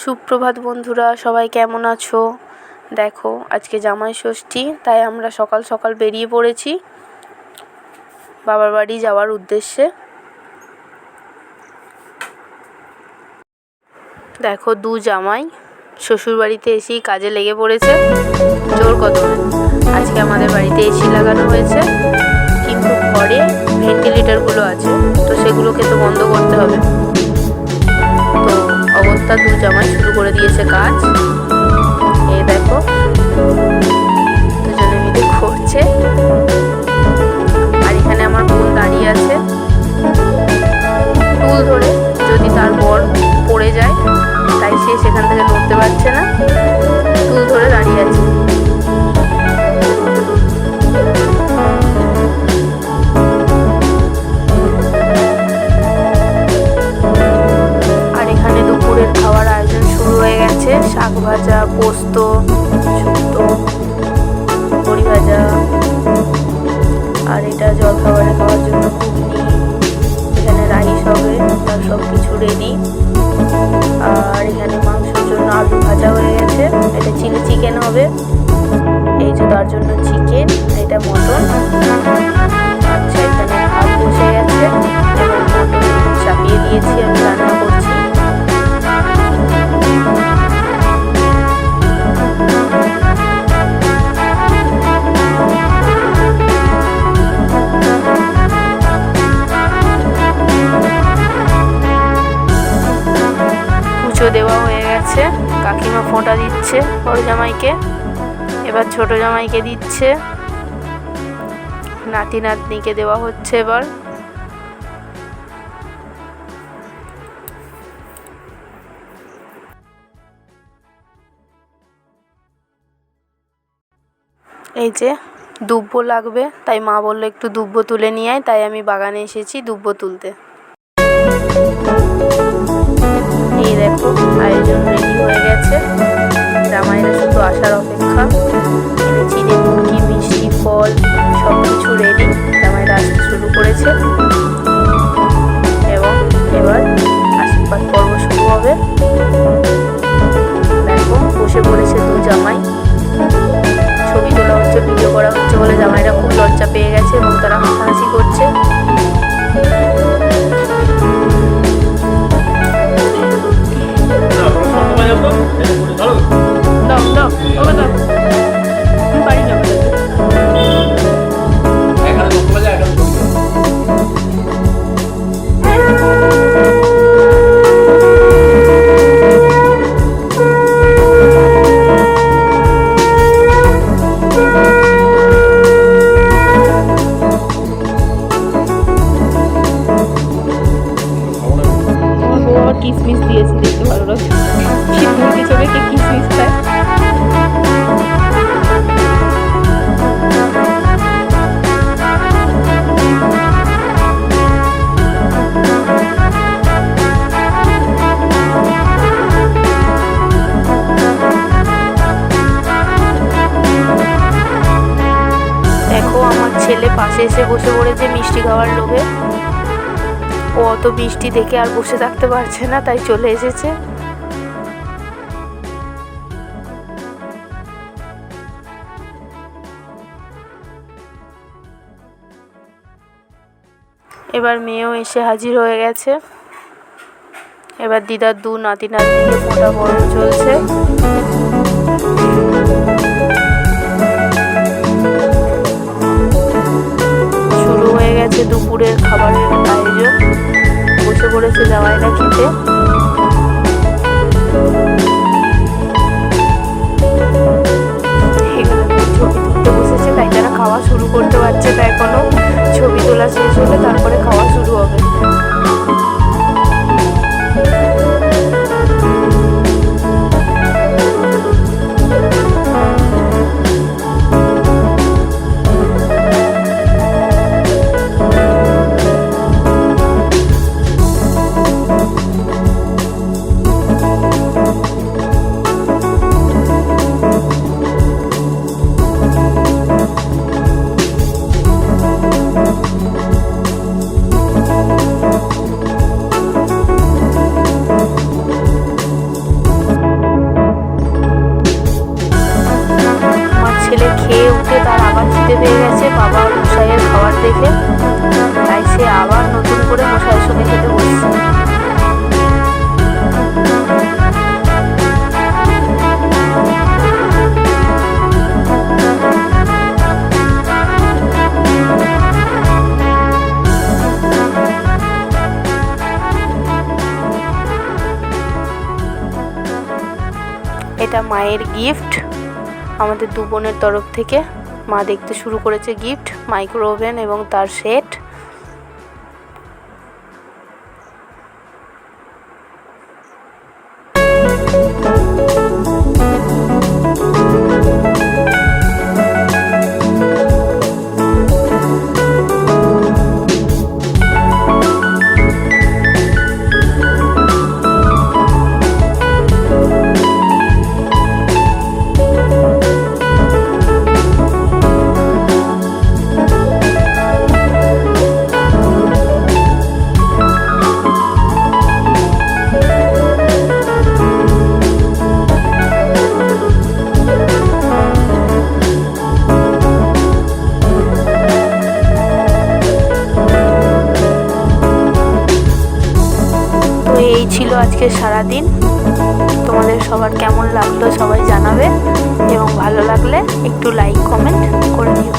সুপ্রভাত বন্ধুরা, সবাই কেমন আছো? দেখো, আজকে জামাই ষষ্ঠী, তাই আমরা সকাল সকাল বেরিয়ে পড়েছি বাবার বাড়ি যাওয়ার উদ্দেশ্যে। দেখো, দু জামাই শ্বশুর বাড়িতে এসেই কাজে লেগে পড়েছে। জোর কদমে আজকে আমাদের বাড়িতে এসি লাগানো হয়েছে। কিন্তু ঘরে ভেন্টিলেটারগুলো আছে, তো সেগুলোকে তো বন্ধ করতে হবে। তো অবস্থা দু জামাই শুরু করে দিয়েছে কাজ। এই দেখো দুজনে মিলে করছে পোস্ত শুক্তো বড়ি ভাজা আর এটা জল খাবারে খাওয়ার জন্য ঘুগনি, এখানে রাইস হবে, তার সব কিছু রেডি আর এখানে মাংসের জন্য আলু ভাজা হয়ে গেছে এটা চিলি চিকেন হবে। দেওয়া হয়ে গেছে। কাকিমা ফোঁটা দিচ্ছে বড় জামাইকে। এবার ছোট জামাইকে দিচ্ছে। নাতি নাতনিকে দেওয়া হচ্ছে এবার। এই যে দুব্বো লাগবে, তাই মা বলল একটু দুব্বো তুলে নিয়ে আয়, তাই আমি বাগানে এসেছি দুব্বো তুলতে। এই দেখো, আয়োজন রেডি হয়ে গেছে। জামাইরা শুধু আসার অপেক্ষা। চিড়ে মুরগি, মিষ্টি, ফল সব কিছু রেডি জামাইরা আসতে শুরু করেছে। এবং এবার আশীর্বাদ পর্ব শুরু হবে। ছেলে পাশে এসে বসে পড়েছে মিষ্টি খাওয়ার লোভে। ও অত মিষ্টি দেখে আর বসে থাকতে পারছে না, তাই চলে এসেছে। এবার মেয়েও এসে হাজির হয়ে গেছে। এবার দিদার দু নাতি নাতনিকে ফোটা বড় চলছে। দুপুরের খাবারের আয়োজন। বসে পড়েছে জামাইরা খেতে বসেছে, তাই তারা খাওয়া শুরু করতে পারছে না এখনও। ছবি তোলা শেষ হলে তারপরে খাওয়া শুরু হবে। এটা মায়ের গিফট আমাদের দু বোনের তরফ থেকে মা দেখতে শুরু করেছে গিফট মাইক্রো ওভেন এবং তার সেট সারাদিন। তোমাদের সবার কেমন লাগল সবাই জানাবে এবং ভালো লাগলে একটু লাইক কমেন্ট করে দিও।